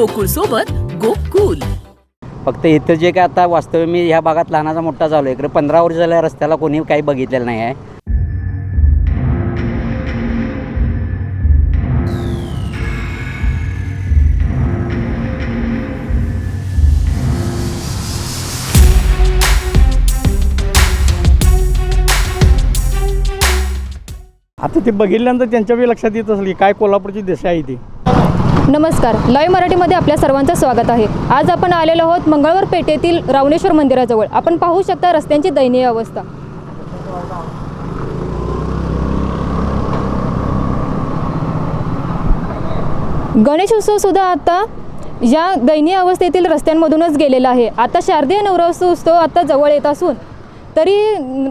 गोकुळ सोबत गोकुल. फक्त इथं जे काय आता वास्तव्य मी ह्या भागात लहानाचा मोठा झालो. आहे इकडे पंधरा वर्ष झाल्या रस्त्याला कोणी काही बघितलेलं नाही आहे. आता ते बघितल्यानंतर त्यांच्या बी लक्षात येत असेल की काय कोल्हापूरची दिशा आहे ती. नमस्कार. लाईव्ह मराठीमध्ये आपल्या सर्वांचं स्वागत आहे. आज आपण आलेलो आहोत मंगळवार पेठेतील रावणेश्वर मंदिराजवळ. आपण पाहू शकता रस्त्यांची दयनीय अवस्था. गणेशोत्सव सुद्धा आता या दयनीय अवस्थेतील रस्त्यांमधूनच गेलेला आहे. आता शारदीय नवरात्रोत्सव आता जवळ येत असून तरी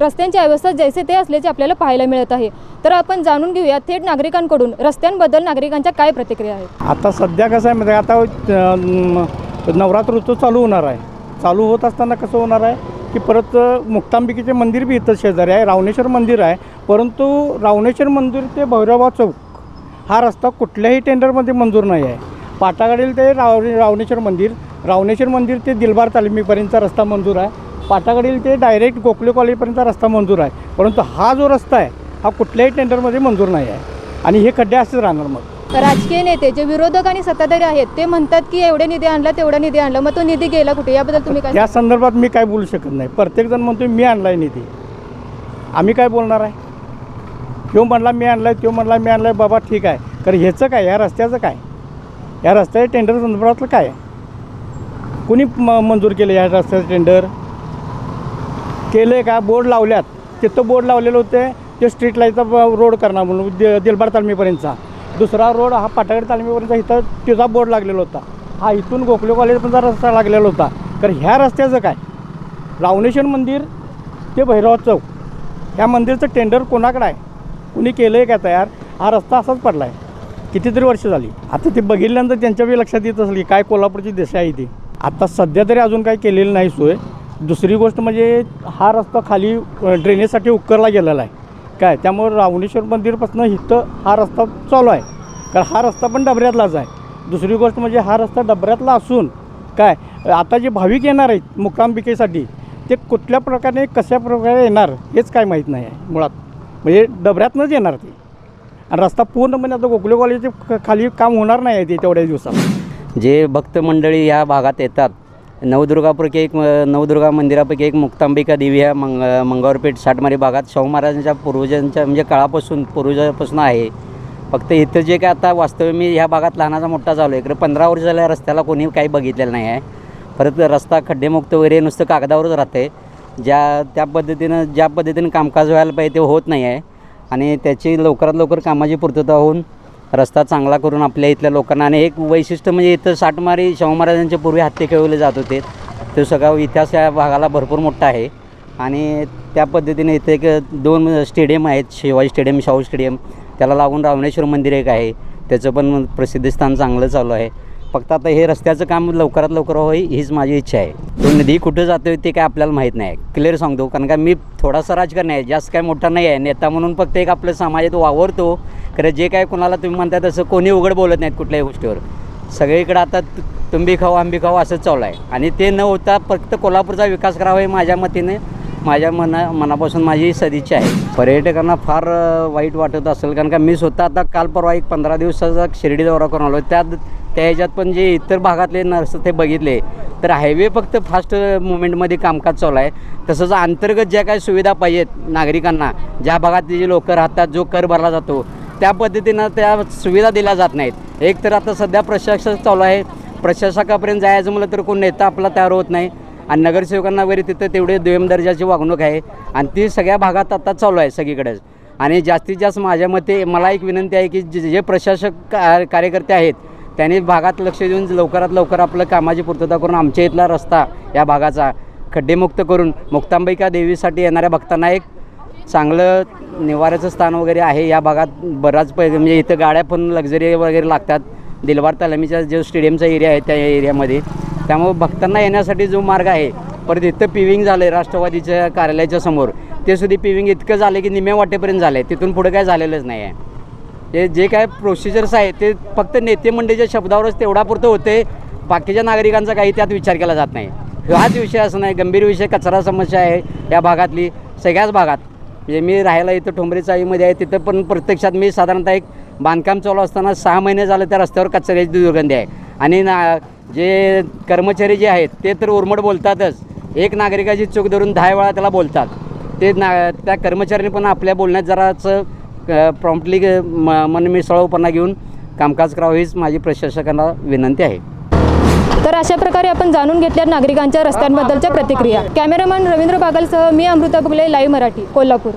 रस्त्यांची अवस्था जैसे ते असल्याचे आपल्याला पाहायला मिळत आहे. तर आपण जाणून घेऊया थेट नागरिकांकडून रस्त्यांबद्दल नागरिकांच्या काय प्रतिक्रिया आहेत? आता सध्या कसं आहे म्हणजे आता नवरात्र ऋतू चालू होणार आहे. चालू होत असताना कसं होणार आहे की परत मुक्तांबिकेचे मंदिर बी इथं शेजारी आहे रावणेश्वर मंदिर आहे. परंतु रावणेश्वर मंदिर ते भैरवा चौक हा रस्ता कुठल्याही टेंडरमध्ये मंजूर नाही आहे. पाटागाडील ते राव रावणेश्वर मंदिर रावणेश्वर मंदिर ते दिलबार तालिमीपर्यंतचा रस्ता मंजूर आहे. पाटाकडील ते डायरेक्ट गोखले कॉलेजपर्यंतचा रस्ता मंजूर आहे. परंतु हा जो रस्ता आहे हा कुठल्याही टेंडरमध्ये मंजूर नाही आहे. आणि हे खड्डे असेच राहणार मग. राजकीय नेते जे विरोधक आणि सत्ताधारी आहेत ते म्हणतात की एवढे निधी आणला तेवढा निधी आणला. मग तो निधी गेला कुठे? याबद्दल तुम्ही काय या संदर्भात मी काय बोलू शकत नाही. प्रत्येकजण म्हणतो मी आणलाय निधी. आम्ही काय बोलणार आहे? ह्यो म्हणला मी आणलाय. तो म्हणला मी आणलाय. बाबा ठीक आहे. कारण ह्याचं काय? या रस्त्याचं काय? या रस्त्याच्या टेंडर संदर्भातलं काय? आहे? कुणी म मंजूर केलं या रस्त्याचं टेंडर केलं आहे का? बोर्ड लावल्यात. तिथं बोर्ड लावलेलं होते ते स्ट्रीट लाईटचा रोड करणार म्हणून दि दिलबार तालमीपर्यंतचा. दुसरा रोड हा पाटागड तालमीपर्यंत इथं तिचा बोर्ड लागलेला होता. हा इथून गोखले कॉलेजपर्यंत रस्ता लागलेला होता. तर ह्या रस्त्याचं काय? रावणेश्वर मंदिर ते भैरव चौक. ह्या मंदिरचं टेंडर कोणाकडं आहे? कुणी केलं आहे का तयार? हा रस्ता असाच पडला आहे कितीतरी वर्ष झाली. आता ते बघितल्यानंतर त्यांच्या बी लक्षात येत असेल की काय कोल्हापूरची दिशा आहे ती. आता सध्या तरी अजून काही केलेली नाही सोय. दुसरी गोष्ट म्हणजे हा रस्ता खाली ड्रेनेजसाठी उकरला गेलेला आहे. काय? त्यामुळे रावणेश्वर मंदिरपासून इथं हा रस्ता चालू आहे. कारण हा रस्ता पण डबऱ्यातलाच आहे. दुसरी गोष्ट म्हणजे हा रस्ता डबऱ्यातला असून काय? आता जे भाविक येणार आहेत मुक्कांबिकेसाठी ते कुठल्या प्रकारे कशा प्रकारे येणार हेच काय माहीत नाही आहे मुळात. म्हणजे डबऱ्यातनंच येणार ते. आणि रस्ता पूर्णपणे म्हणजे आता गोखले कॉलेजचे खाली काम होणार नाही आहे ते तेवढ्या दिवसात. जे भक्त मंडळी ह्या भागात येतात नवदुर्गापैकी एक नवदुर्गा मंदिरापैकी एक मुक्तांबिका देवी ह्या मंग मंगावरपेठ साठमारी भागात शाहू महाराजांच्या पूर्वजांच्या म्हणजे काळापासून पूर्वजापासून आहे. फक्त इथं जे काय आता वास्तव्य मी ह्या भागात लहानाचा मोठा झालो आहे. इकडे पंधरा वर्ष झाल्या रस्त्याला कोणी काही बघितलेलं नाही आहे. परत रस्ता खड्डेमुक्त वगैरे नुसतं कागदावरच राहते ज्या त्या पद्धतीनं ज्या पद्धतीनं कामकाज व्हायला पाहिजे ते होत नाही आहे. आणि त्याची लवकरात लवकर कामाची पूर्तता होऊन रस्ता चांगला करून आपल्या इथल्या लोकांना आणि एक वैशिष्ट्य म्हणजे इथं साठमारी शाहू महाराजांच्या पूर्वी हत्ते खेळवले जात होते. तो सगळा इतिहास या भागाला भरपूर मोठा आहे. आणि त्या पद्धतीने इथे एक दोन स्टेडियम आहेत शिवाजी स्टेडियम शाहू स्टेडियम. त्याला लागून रावणेश्वर मंदिर एक आहे. त्याचं पण प्रसिद्ध स्थान चांगलं चालू आहे. फक्त आता हे रस्त्याचं काम लवकरात लवकर होई हीच माझी इच्छा आहे. तो नदी कुठं जातोय ते काय आपल्याला माहीत नाही. क्लिअर सांगतो कारण का मी थोडासा राजकारण आहे जास्त काय मोठा नाही आहे नेता म्हणून फक्त एक आपलं समाजात वावरतो. खरं जे काय कोणाला तुम्ही म्हणता तसं कोणी उघड बोलत नाहीत कुठल्याही गोष्टीवर. सगळीकडं आता तुंबी तुम्ही खाऊ आंबी खाऊ असंच चालू आहे. आणि ते न होता फक्त कोल्हापूरचा विकास करावा हे माझ्या मतीने माझ्या मना मनापासून माझी सदिच्छा आहे. पर्यटकांना फार वाईट वाटत असेल कारण का मी स्वतः आता काल परवा एक पंधरा दिवसाचा शिर्डी दौरा करून आलो त्यात त्या ह्याच्यात पण जे इतर भागातले नर्स ते बघितले तर हायवे फक्त फास्ट मुवमेंटमध्ये कामकाज चालू आहे. तसंच अंतर्गत ज्या काही सुविधा पाहिजेत नागरिकांना ज्या भागात जे लोक राहतात जो कर भरला जातो त्या पद्धतीनं त्या सुविधा दिल्या जात नाहीत. एक तर आता सध्या प्रशासक चालू आहे. प्रशासकापर्यंत जायचं म्हटलं तर कोण नेता आपला तयार होत नाही. आणि नगरसेवकांना वगैरे तिथं तेवढे दुय्यम दर्जाची वागणूक आहे. आणि ती सगळ्या भागात आता चालू आहे सगळीकडेच. आणि जास्तीत जास्त माझ्या मते मला एक विनंती आहे की जे जे प्रशासक का- कार्यकर्ते आहेत त्यांनी भागात लक्ष देऊन लवकरात लवकर आपलं कामाची पूर्तता करून आमच्या इथला रस्ता या भागाचा खड्डेमुक्त करून मुक्तांबिका देवीसाठी येणाऱ्या भक्तांना एक चांगलं निवाऱ्याचं स्थान वगैरे आहे. या भागात बराच पै म्हणजे इथं गाड्या पण लक्झरी वगैरे लागतात. दिलवार तालमीचा जो स्टेडियमचा एरिया आहे त्या एरियामध्ये त्यामुळे भक्तांना येण्यासाठी जो मार्ग आहे परत इथं पिविंग झालं आहे राष्ट्रवादीच्या कार्यालयाच्या समोर. ते सुद्धा पिविंग इतकं झालं की निम्या वाटेपर्यंत झालं आहे तिथून पुढे काय झालेलंच नाही आहे हे जे काय प्रोसिजर्स आहे ते फक्त नेते मंडळीच्या शब्दावरच तेवढा पुरतं होते. बाकीच्या नागरिकांचा काही त्यात विचार केला जात नाही. हाच विषय असं नाही गंभीर विषय कचरा समस्या आहे या भागातली सगळ्याच भागात. म्हणजे मी राहायला इथं ठोंबरे चाळीमध्ये आहे तिथं पण प्रत्यक्षात मी साधारणतः एक बांधकाम चालू असताना सहा महिने झालं त्या रस्त्यावर कचऱ्याची दुर्गंधी आहे. आणि ना जे कर्मचारी जे आहेत ते तर उर्मट बोलतातच. एक नागरिकाची चूक धरून दहा वेळा त्याला बोलतात. ते ना त्या कर्मचाऱ्यांनी पण आपल्या बोलण्यात जराचं प्रॉम्प्टली म मन मनमिसळूपणा घेऊन कामकाज करावं हीच माझी प्रशासकांना विनंती आहे. तर अशा प्रकारे आपण जाणून घेतल्या नागरिकांच्या रस्त्यांबद्दलच्या प्रतिक्रिया. कॅमेरामॅन रवींद्र बागलसह मी अमृता बुगले लाईव्ह मराठी कोल्हापूर.